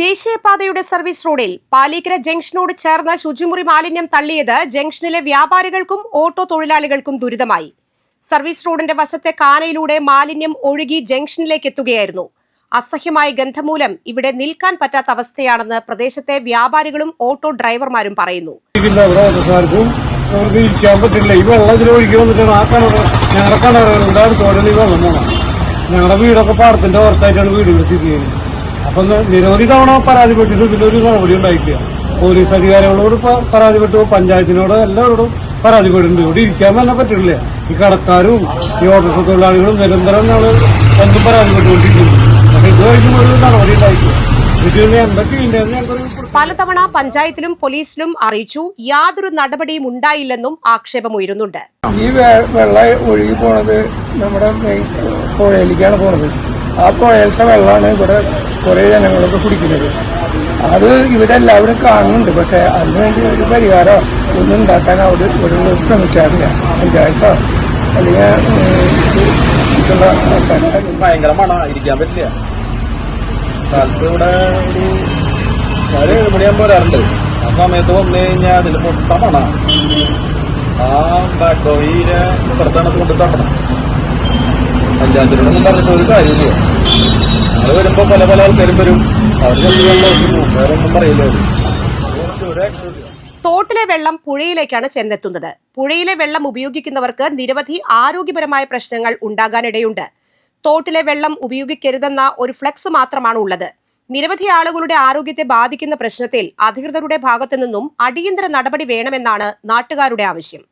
ദേശീയപാതയുടെ service റോഡിൽ പാലീക്കര ജംഗ്ഷനോട് ചേർന്ന ശുചിമുറി മാലിന്യം തള്ളിയത് ജംഗ്ഷനിലെ വ്യാപാരികൾക്കും ഓട്ടോ തൊഴിലാളികൾക്കും ദുരിതമായി. സർവീസ് റോഡിന്റെ വശത്തെ കാനയിലൂടെ മാലിന്യം ഒഴുകി ജംഗ്ഷനിലേക്ക് എത്തുകയായിരുന്നു. അസഹ്യമായ ഗന്ധമൂലം ഇവിടെ നിൽക്കാൻ പറ്റാത്ത അവസ്ഥയാണെന്ന് പ്രദേശത്തെ വ്യാപാരികളും ഓട്ടോ ഡ്രൈവർമാരും പറയുന്നു. ഞങ്ങളുടെ വീടൊക്കെ പാടത്തിന്റെ ഓർത്തായിട്ടാണ് വീടുകൾ സ്ഥിതി ചെയ്യുന്നത് അപ്പൊ നിരവധി തവണ പരാതിപ്പെട്ടിട്ട് ഇതിലൊരു നടപടി ഉണ്ടായിട്ടില്ല. പോലീസ് അധികാരികളോട് പരാതിപ്പെട്ടു. പഞ്ചായത്തിനോട് എല്ലാവരോടും പരാതിപ്പെടുന്നുണ്ട് ഇവിടെ ഇരിക്കാൻ തന്നെ പറ്റില്ല ഈ കടക്കാരും ഈ ഓട്ടോറിക്ഷ തൊഴിലാളികളും നിരന്തരം ഞങ്ങൾ എന്തും പരാതിപ്പെട്ടുകൊണ്ടിരിക്കുന്നു പക്ഷെ ഇതുവരെയും ഒരു നടപടി ഉണ്ടായിട്ടില്ല. പലതവണ പഞ്ചായത്തിലും പോലീസിലും അറിയിച്ചു യാതൊരു നടപടിയും ഉണ്ടായില്ലെന്നും ആക്ഷേപമുയരുന്നുണ്ട് ഈ വെ- വെള്ളം ഒഴുകി പോണത് നമ്മുടെ പുഴയിലേക്കാണ് പോണത്. ആ പുഴയിലത്തെ വെള്ളമാണ് ഇവിടെ കുറേ ജനങ്ങളൊക്കെ കുടിക്കുന്നത്. അത് ഇവിടെ എല്ലാവരും കാണുന്നുണ്ട്. പക്ഷെ അതിനുവേണ്ടി ഒരു പരിഹാരം ഒന്നും ഉണ്ടാക്കാൻ അവിടെ ഒരു ശ്രമിക്കാറില്ല. പഞ്ചായത്തോ അല്ലെങ്കിൽ ഭയങ്കര മണ. ഇരിക്കാൻ പറ്റില്ല. കാലത്ത് ഇവിടെ ഒരു ഒരു ഏഴ് മണിയാകുമ്പോൾ ആ സമയത്ത് വന്നു കഴിഞ്ഞാൽ അതിൽ മൊത്ത മണ. ആ ബാക്ക് ഡോയിനെ പുറത്താണ് കൊണ്ട് തട്ടണം. പഞ്ചായത്തിനോടൊന്നും പറഞ്ഞിട്ട് ഒരു കാര്യമില്ല ഞങ്ങൾ വരുമ്പോൾ പല പല ആൾക്കാരും വരും. അവരുടെ വേറെ പറയില്ല. തോട്ടിലെ വെള്ളം പുഴയിലേക്കാണ് ചെന്നെത്തുന്നത്. പുഴയിലെ വെള്ളം ഉപയോഗിക്കുന്നവർക്ക് നിരവധി ആരോഗ്യപരമായ പ്രശ്നങ്ങൾ ഉണ്ടാകാനിടയുണ്ട്. തോട്ടിലെ വെള്ളം ഉപയോഗിക്കരുതെന്ന ഒരു ഫ്ലെക്സ് മാത്രമാണ് ഉള്ളത് നിരവധി ആളുകളുടെ ആരോഗ്യത്തെ ബാധിക്കുന്ന പ്രശ്നത്തിൽ അധികൃതരുടെ ഭാഗത്തു നിന്നും അടിയന്തര നടപടി വേണമെന്നാണ് നാട്ടുകാരുടെ ആവശ്യം.